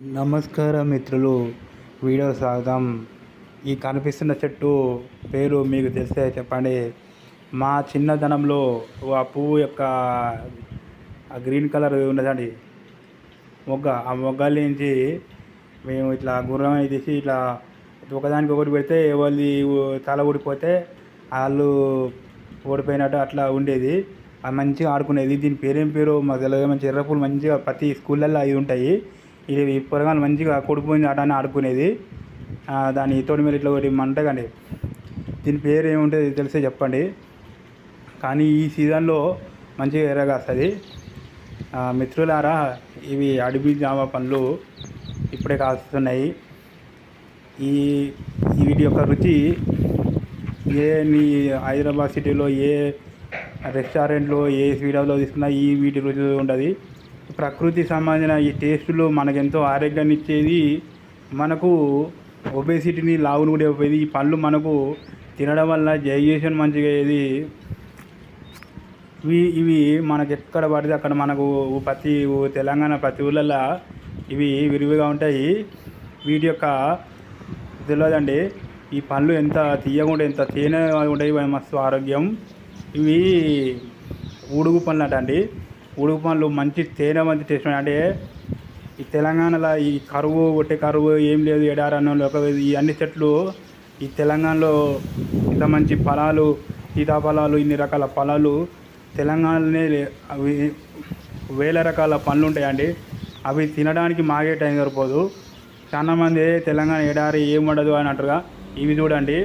నమస్కారం మిత్రులు వీడియో స్వాగతం ఈ కనిపిస్తున్న చెట్టు పేరు మీకు తెలిస్తే చెప్పండి. మా చిన్నతనంలో ఆ పువ్వు యొక్క ఆ గ్రీన్ కలర్ ఉన్నదండి. మొగ్గ ఆ మొగ్గల్లోంచి మేము ఇట్లా గుర్రం తీసి ఇట్లా ఒకదానికి ఒకటి పెడితే వాళ్ళది తల ఊడిపోతే వాళ్ళు ఓడిపోయినట్టు అట్లా ఉండేది. అది మంచిగా ఆడుకునేది. దీని పేరేం పేరు? మాకు తెలియదు మంచి ఎర్రపూలు మంచిగా ప్రతి స్కూళ్ళల్లో అవి ఉంటాయి. ఇది పొరగాలు మంచిగా కొడుకుపోయింది ఆట అని ఆడుకునేది. దాని తోడి మీద ఇట్లా ఒకటి మంట కానీ దీని పేరు ఏముంటుంది తెలిస్తే చెప్పండి. కానీ ఈ సీజన్లో మంచిగా ఎర్రగా మిత్రులారా ఇవి అడవి జామ పండ్లు ఇప్పుడే కాస్తున్నాయి. ఈ వీటి యొక్క రుచి ఏ మీ హైదరాబాద్ సిటీలో ఏ రెస్టారెంట్లో ఏ స్వీట్ హౌస్లో తీసుకున్నా ఈ వీటి రుచి ఉండదు. ప్రకృతి సంబంధించిన ఈ టేస్టులు మనకెంతో ఆరోగ్యాన్ని ఇచ్చేది మనకు ఒబేసిటీని లావును కూడా ఇవ్వదు ఈ పళ్ళు మనకు తినడం వల్ల డైజెషన్ మంచిగా అయ్యేది. ఇవి ఇవి మనకి ఎక్కడ పడితే అక్కడ మనకు ప్రతి తెలంగాణ ప్రతి ఊళ్ళల్లో ఇవి విరివిగా ఉంటాయి. వీటి యొక్క తెలియదండి ఈ పళ్ళు ఎంత తీయకుండా ఉంటాయి ఎంత తేనె ఉంటాయి మస్తు ఆరోగ్యం. ఇవి ఉడుగు పండ్లు అంట అండి. ఉడుగు పనులు మంచి తేనె మంచి టేస్ట్ అంటే ఈ తెలంగాణలో ఈ కరువు ఒట్టే కరువు ఏం లేదు ఎడారన్నం ఒక ఈ అన్ని చెట్లు ఈ తెలంగాణలో ఇంత మంచి ఫలాలు సీతాఫలాలు ఇన్ని రకాల ఫలాలు తెలంగాణలోనే అవి వేల రకాల పండ్లు ఉంటాయండి. అవి తినడానికి మాగే టైం సరిపోదు. చాలామంది తెలంగాణ ఎడారి ఏం ఉండదు అని అంటారుగా. ఇవి చూడండి.